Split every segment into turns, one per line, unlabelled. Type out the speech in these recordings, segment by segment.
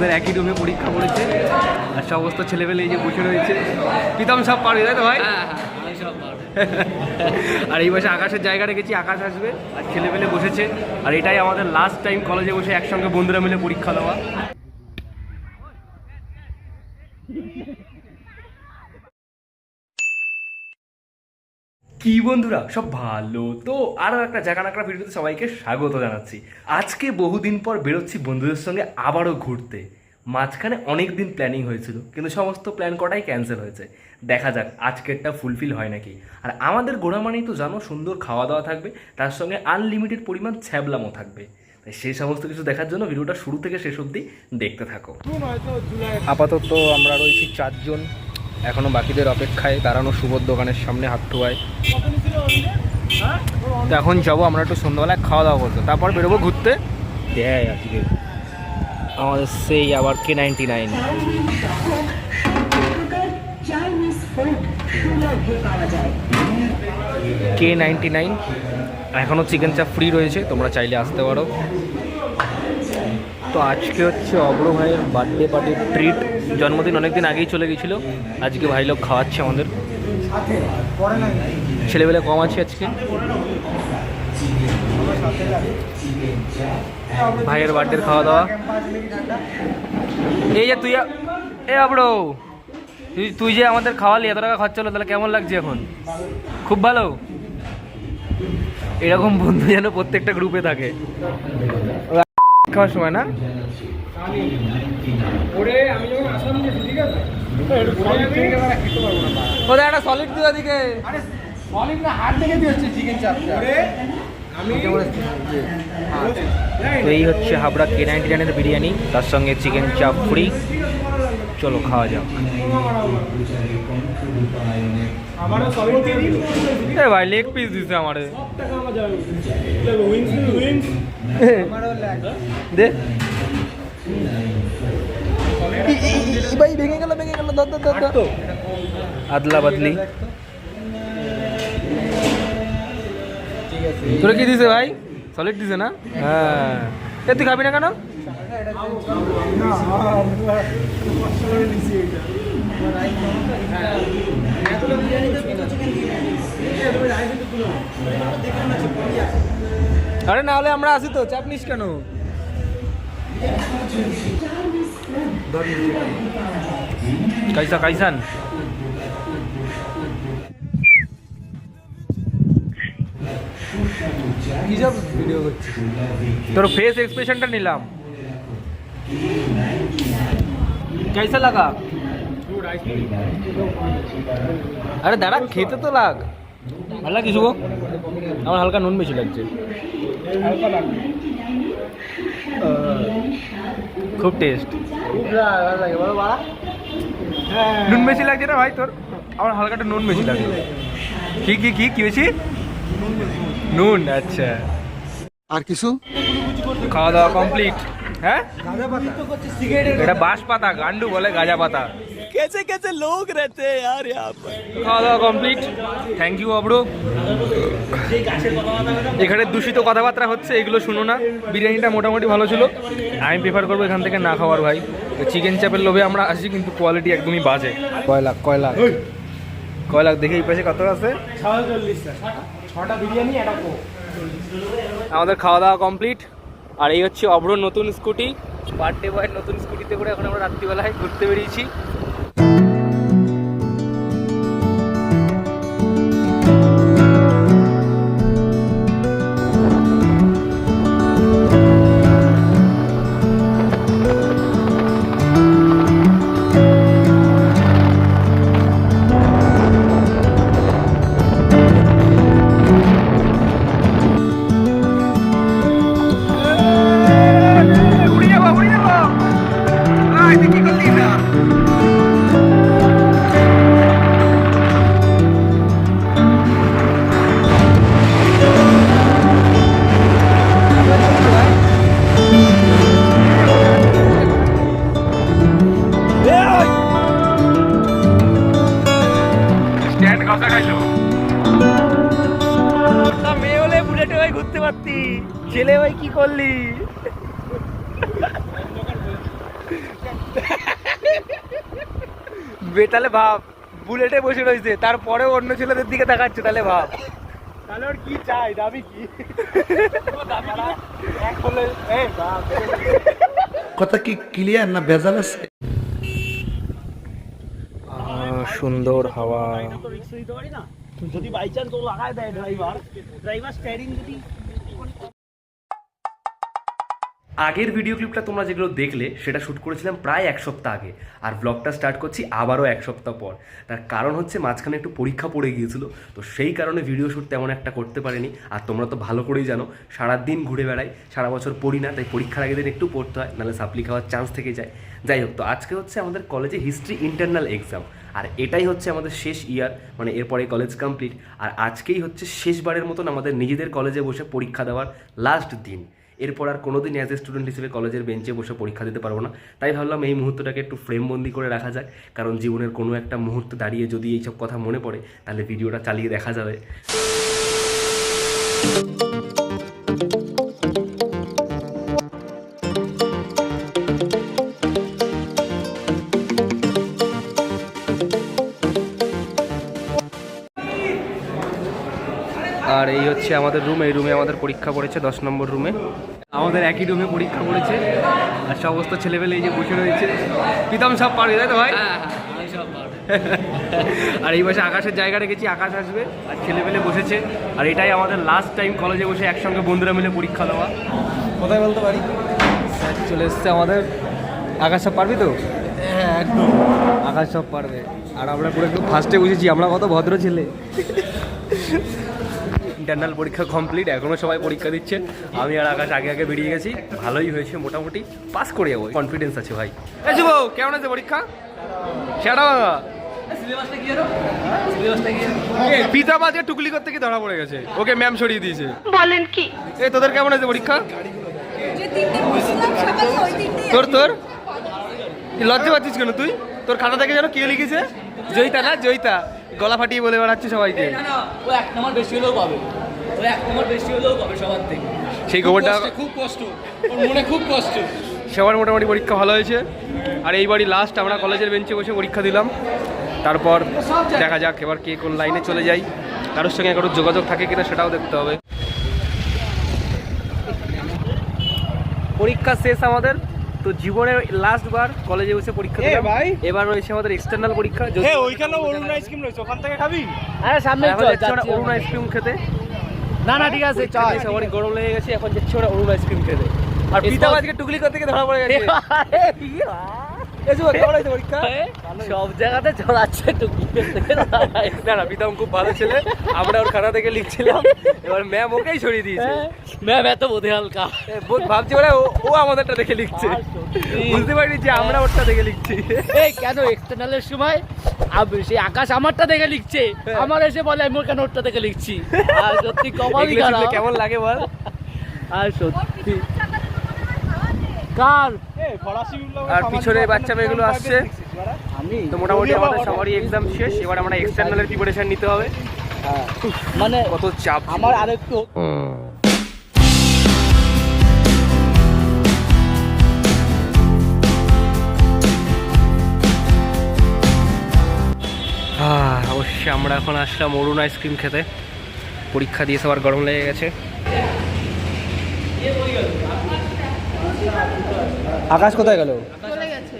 আমাদের একই রুমে পরীক্ষা করেছে। আর সমস্ত ছেলেপেলে এই যে বসে রয়েছে। প্রীতম সব পারবে তাই তো ভাই? আর এই বসে আকাশের জায়গা রেখেছি আকাশ আসবে আর ছেলেপেলে বসেছে। আর এটাই আমাদের লাস্ট টাইম কলেজে বসে একসঙ্গে বন্ধুরা মিলে পরীক্ষা দেওয়া। কি বন্ধুরা সব ভালো? তো আরও একটা জায়গা নাকড়া ভিডিওতে সবাইকে স্বাগত জানাচ্ছি। আজকে বহুদিন পর বেরোচ্ছি বন্ধুদের সঙ্গে আবারও ঘুরতে। মাঝখানে অনেক দিন প্ল্যানিং হয়েছিল কিন্তু সমস্ত প্ল্যান কটাই ক্যান্সেল হয়েছে। দেখা যাক আজকেরটা ফুলফিল হয় নাকি। আর আমাদের গোড়া মানেই তো জানো সুন্দর খাওয়া দাওয়া থাকবে তার সঙ্গে আনলিমিটেড পরিমাণ ছ্যাবলামও থাকবে। তাই সেই সমস্ত কিছু দেখার জন্য ভিডিওটা শুরু থেকে শেষ অবধি দেখতে থাকো। আপাতত আমরা রয়েছি চারজন। এখনও বাকিদের অপেক্ষায় দাঁড়ানো শুভর দোকানের সামনে হাত ধোয়ায়। তো এখন যাব আমরা একটু সন্ধ্যাবেলায় খাওয়া দাওয়া করতে। তারপর বেরোবো ঘুরতে। দেয় আজকে আমাদের সেই আবার
K ninety nine
K ninety nine এখনও চিকেন চাপ ফ্রি রয়েছে তোমরা চাইলে আসতে পারো। তো আজকে হচ্ছে অব্র ভাইয়ের বার্থডে পার্টির ট্রিট জন্মদিন অনেকদিন আগেই চলে গেছিল। আজকে ভাই লোক খাওয়াচ্ছে আমাদের। ছেলেবেলে কম আছে আজকে। ভাইয়ের বার্থডের খাওয়া দাওয়া। এই যে তুই এ আবড়ো তুই তুই যে আমাদের খাওয়ালি, এত টাকা খরচা হলো, তাহলে কেমন লাগছে এখন? খুব ভালো? এরকম বন্ধু যেন প্রত্যেকটা গ্রুপে থাকে। খাওয়ার সময় না? ওদের একটা সলিড দিয়ে দিকে তো এই হচ্ছে হাবড়া কে নাইনটি নাইনের বিরিয়ানি তার সঙ্গে চিকেন চাপ ফ্রি চলো খাওয়া যাক। ভাই লেগ পিস দিছে আমারে। দে। ভাই ভেঙে গেল ভেঙে গেল। আদলা বদলি। তোরা কি দিছে ভাই? সলিড দিছে না? হ্যাঁ। এ তুই খাবি না কেন? আরে না হলে আমরা আসি তো চাপ নিস কেন কাইসা কাইসান কি সব ভিডিও করছিস তোর ফেস এক্সপ্রেশনটা নিলাম कैसा लगा আরে দাঁড়া খেতে তো লাগ ভালো লাগে শুভ? আমার হালকা নুন বেশি লাগছে। খুব টেস্ট নুন বেশি লাগছে না ভাই তোর? আমার হালকাটা নুন বেশি লাগে কি কি কি কি বেশি? নুন আচ্ছা।
আর কিছু?
খাওয়া দাওয়া কমপ্লিট হ্যাঁ? এটা বাঁশ পাতা গান্ডু বলে গাজা পাতা।
कैसे कैसे लोग रहते हैं यार यहाँ पर
খাওয়া দাওয়া কমপ্লিট থ্যাংক ইউ অব্রো এখানে দূষিত কথাবার্তা হচ্ছে এগুলো শুনো না বিরিয়ানিটা মোটামুটি ভালো ছিল আমি প্রেফার করবো এখান থেকে না খাওয়ার ভাই চিকেন চাপের লোভে আমরা আসি কিন্তু কোয়ালিটি একদমই বাজে কয় লাখ কয় লাখ কয় লাখ দেখে এই পাশে কত আছে আমাদের খাওয়া দাওয়া কমপ্লিট আর এই হচ্ছে অব্রর নতুন স্কুটি বার্থডে বয়ের নতুন স্কুটিতে করে এখন আমরা রাত্রিবেলায় ঘুরতে বেরিয়েছি বেতালে ভাব বুলেটে বসে রয়েছে তারপরে অন্য ছেলেদের দিকে তাকাচ্ছে তাহলে ভাব।
তাহলে ওর কি চাই দাবি কি?
কথা কি ক্লিয়ার না ভেজাল আছে?
সুন্দর হাওয়া।
তো রিস্ক নিতে পারি না? যদি বাই চান্স ও লাগায় দেয় ড্রাইভার ড্রাইভার স্টিয়ারিং যদি
আগের ভিডিও ক্লিপটা তোমরা যেগুলো দেখলে, সেটা শ্যুট করেছিলাম প্রায় এক সপ্তাহ আগে। আর ব্লগটা স্টার্ট করছি আবারও এক সপ্তাহ পর। তার কারণ হচ্ছে মাঝখানে একটু পরীক্ষা পড়ে গিয়েছিল, তো সেই কারণে ভিডিও শ্যুট তেমন একটা করতে পারিনি। আর তোমরা তো ভালো করেই জানো, সারাদিন ঘুরে বেড়াই, সারা বছর পড়ি না, তাই পরীক্ষার আগের দিন একটু পড়তে হয়, নাহলে সাপ্লি খাওয়ার চান্স থেকে যায়। যাই হোক, তো আজকে হচ্ছে আমাদের কলেজে হিস্ট্রি ইন্টারনাল এক্সাম আর এটাই হচ্ছে আমাদের শেষ ইয়ার মানে এরপরে কলেজ কমপ্লিট আর আজকেই হচ্ছে শেষবারের মতন আমাদের নিজেদের কলেজে বসে পরীক্ষা দেওয়ার লাস্ট দিন। এরপর আর কোনো দিন অ্যাজ এ স্টুডেন্ট হিসেবে কলেজের বেঞ্চে বসে পরীক্ষা দিতে পারব না। তাই ভাবলাম এই মুহূর্তটাকে একটু ফ্রেমবন্দি করে রাখা যাক, কারণ জীবনের কোনো একটা মুহূর্ত দাঁড়িয়ে যদি এইসব কথা মনে পড়ে, তাহলে ভিডিওটা চালিয়ে দেখা যাবে। আর এই হচ্ছে আমাদের রুম এই রুমে আমাদের পরীক্ষা পড়েছে দশ নম্বর রুমে আমাদের একই রুমে পরীক্ষা পড়েছে। আর সমস্ত ছেলেপেলে এই যে বসে রয়েছে। প্রীতম সব পারবে তাই তো ভাই? আর এই বসে আকাশের জায়গা রেখেছি আকাশ আসবে আর ছেলেপেলে বসেছে। আর এটাই আমাদের লাস্ট টাইম কলেজে বসে একসঙ্গে বন্ধুরা মিলে পরীক্ষা দেওয়া। কোথায় বলতে পারি স্যার চলে এসছে আমাদের। আকাশ সব পারবি তো? হ্যাঁ একদম। আকাশ সব পারবে। আর আমরা পুরো একটু ফার্স্টে বুঝেছি আমরা কত ভদ্র ছেলে। ইন্টারনাল পরীক্ষা কমপ্লিট এখনও সবাই পরীক্ষা দিচ্ছে। আমি আর আকাশ আগে আগে বেরিয়ে গেছি। ভালোই হয়েছে মোটামুটি পাস করে যাব কনফিডেন্স আছে ভাই। শুভ কেমন আছে পরীক্ষা? সেটা পিতা টুকলি করতে কি ধরা পড়ে গেছে ওকে ম্যাম সরিয়ে দিয়েছে।
বলেন কি?
এই তোদের কেমন আছে পরীক্ষা? তোর তোর? লজ্জা পাচ্ছিস কেন তুই? তোর খাতা থেকে যেন কে লিখেছে? জয়িতা না জয়িতা। গলা ফাটিয়ে বলে বেড়াচ্ছে সবাইকে।
ও এক নম্বর বেশি হলেও পাবে। ও এক নম্বর বেশি হলেও পাবে সবার থেকে।
সেই খবরটা
খুব কষ্ট ওর মনে খুব কষ্ট।
সবার মোটামুটি পরীক্ষা ভালো হয়েছে। আর এইবারই লাস্ট আমরা কলেজের বেঞ্চে বসে পরীক্ষা দিলাম। তারপর দেখা যাক এবার কে কোন লাইনে চলে যাই কারোর সঙ্গে কারোর যোগাযোগ থাকে কিনা সেটাও দেখতে হবে। পরীক্ষা শেষ আমাদের। তো জীবনে লাস্ট বার কলেজে বসে পরীক্ষা দিলাম।
ভাই।
এবার রয়েছে আমাদের এক্সটার্নাল পরীক্ষা। যদি-
এ ওইখানে অরুণ আইসক্রিম রয়েছে ওখান থেকে খাবি?
আরে সামনে
চল অরুণ আইসক্রিম খেতে।
না না ঠিক আছে
চল। সবারই গরম লেগে গেছে এখন যাচ্ছি ওরা অরুণ আইসক্রিম খেতে। আর পিতা আজকে টুকলি করতে গিয়ে ধরা পড়ে গেছে। হয়েছে পরীক্ষা?
সব জায়গাতে চলাচ্ছে টুকি
না না প্রীতম খুব ভালো ছেলে। আমরা ওর খাতা থেকে লিখছিলাম। এবার ম্যাম ওকেই সরিয়ে দিয়েছে।
ম্যাম এত বোধে হালকা।
ভাবছি ওরা ও- ও আমাদেরটা দেখে লিখছে। বুঝতে পারিনি যে আমরা ওরটা দেখে লিখছি।
এই কেন এক্সটার্নালের সময়? সেই আকাশ আমারটা দেখে লিখছে। আমার এসে বলে আমি ওর কেন ওরটা দেখে লিখছি? আর সত্যি
এগুলো কেমন লাগে বল?
আর সত্যি। কার?
এ
আর পিছনে বাচ্চা মেয়েগুলো আসছে। তো মোটামুটি আমাদের সবারই এক্সাম শেষ। এবার আমরা এক্সটার্নালের প্রিপারেশন নিতে হবে।
মানে
কত চাপ।
আমার আরেকটু
হ্যাঁ অবশ্যই আমরা এখন আসলাম অরুণ আইসক্রিম খেতে। পরীক্ষা দিয়ে সবার গরম লেগে গেছে। আকাশ কোথায় গেল?
চলে গেছে।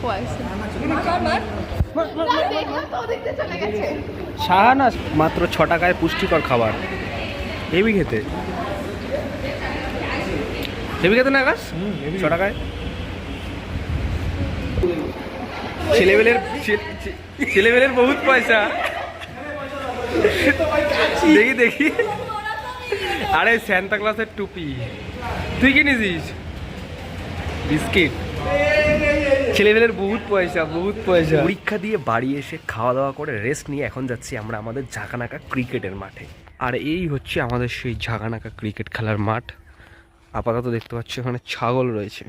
খোয়াইছে দেখতে চলে গেছে
শাহানা মাত্র ছ টাকায় পুষ্টিকর খাবার। হেভি খেতে। হেভি খেতে না আকাশ? ছ টাকায়? ছেলেবেলের ছেলেবেলের বহুত পয়সা। দেখি দেখি। আরে স্যান্তা ক্লাসের টুপি। তুই কিনেছিস বিস্কিট। ছেলেবেলের বহুত পয়সা বহুত পয়সা। পরীক্ষা দিয়ে বাড়ি এসে খাওয়া দাওয়া করে রেস্ট নিয়ে এখন যাচ্ছি আমরা আমাদের ঝাঁকানাকা ক্রিকেটের মাঠে। আর এই হচ্ছে আমাদের সেই ঝাঁকানাকা ক্রিকেট খেলার মাঠ। আপাতত দেখতে পাচ্ছি ওখানে ছাগল রয়েছে।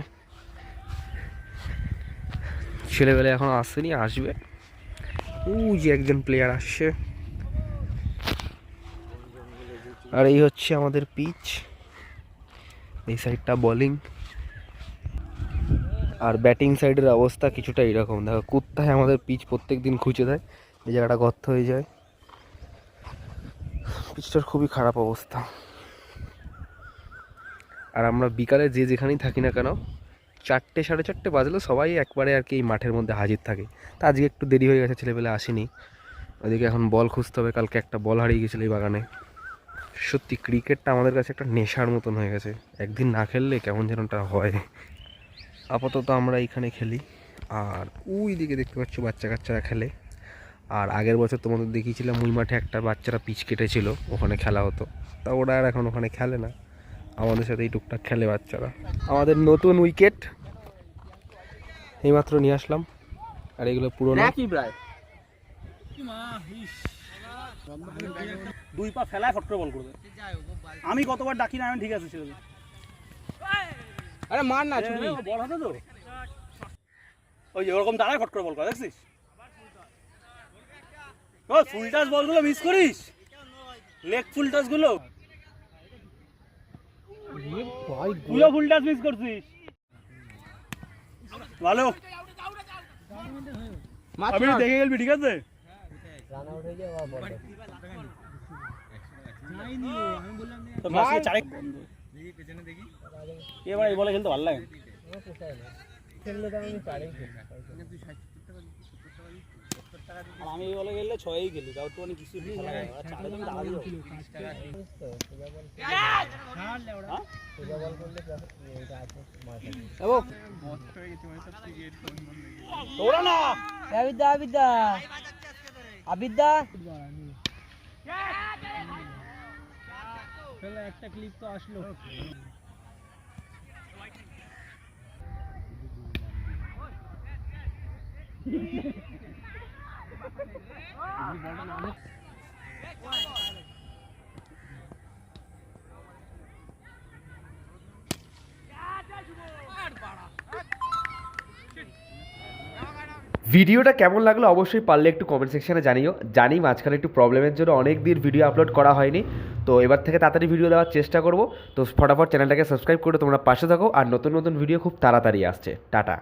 ছেলেবেলা এখন আসেনি, আসবে। ও যে একজন প্লেয়ার আসছে। আর এই হচ্ছে আমাদের পিচ এই সাইডটা বোলিং আর ব্যাটিং সাইডের অবস্থা কিছুটা এরকম। দেখো, কুত্তায় আমাদের পিচ প্রত্যেক দিন খুঁজে দেয় এই জায়গাটা গর্ত হয়ে যায়। পিচটার খুবই খারাপ অবস্থা। আর আমরা বিকালে যে যেখানেই থাকি না কেন, চারটে সাড়ে চারটে বাজলে সবাই একবারে আর কি এই মাঠের মধ্যে হাজির থাকে। তা আজকে একটু দেরি হয়ে গেছে ছেলেবেলা আসেনি। ওদিকে এখন বল খুঁজতে হবে, কালকে একটা বল হারিয়ে গেছিল এই বাগানে। সত্যি, ক্রিকেটটা আমাদের কাছে একটা নেশার মতন হয়ে গেছে। একদিন না খেললে কেমন যেনটা হয়। আপাতত আমরা এইখানে খেলি। আর ওই দিকে দেখতে পাচ্ছ বাচ্চা কাচ্চারা খেলে। আর আগের বছর তোমাদের দেখিয়েছিলাম ওই মাঠে একটা বাচ্চারা পিচ কেটেছিল, ওখানে খেলা হতো। তা ওরা আর এখন ওখানে খেলে না। আমাদের সাথে এই টুকটাক খেলে বাচ্চারা। আমাদের নতুন উইকেট এইমাত্র নিয়ে আসলাম। আর এগুলো পুরোনো।
প্রায়?
দুই পা ফেলায় ফট বল করবে। আমি কতবার ডাকি না, আমি ঠিক আছে দে।
আরে মার না
এ, বল হাতে তো। ওই যে ওরকম দাঁড়ায় ফট করে বল করে দেখছিস? ও ফুল টাচ বলগুলো মিস করিস? লেগ ফুল টাচগুলো। তুইও ফুল টাচ মিস করছিস। ভালো। আমি দেখে গেলবি ঠিক আছে? তো চারেক বন্ধ এবার এই বলে খেলতে ভালো লাগে? আর আমি বলে গেলে ছয়ই খেলি তাও তো অনেক কিছু খেলা হয়। দিও। হ্যাঁ? দৌড়া না।
আবিদা। আবিদা। আবিদা। একটা ক্লিপ তো আসলো।
ভিডিওটা কেমন লাগল অবশ্যই পারলে একটু কমেন্ট সেকশনে জানিও। জানি মাঝখানে একটু প্রবলেমের জন্য অনেক দিন ভিডিও আপলোড করা হয়নি। তো এবার থেকে তাড়াতাড়ি ভিডিও দেওয়ার চেষ্টা করব। তো ফটাফট চ্যানেলটাকে সাবস্ক্রাইব করে তোমরা পাশে থাকো আর নতুন নতুন ভিডিও খুব তাড়াতাড়ি আসছে। টাটা।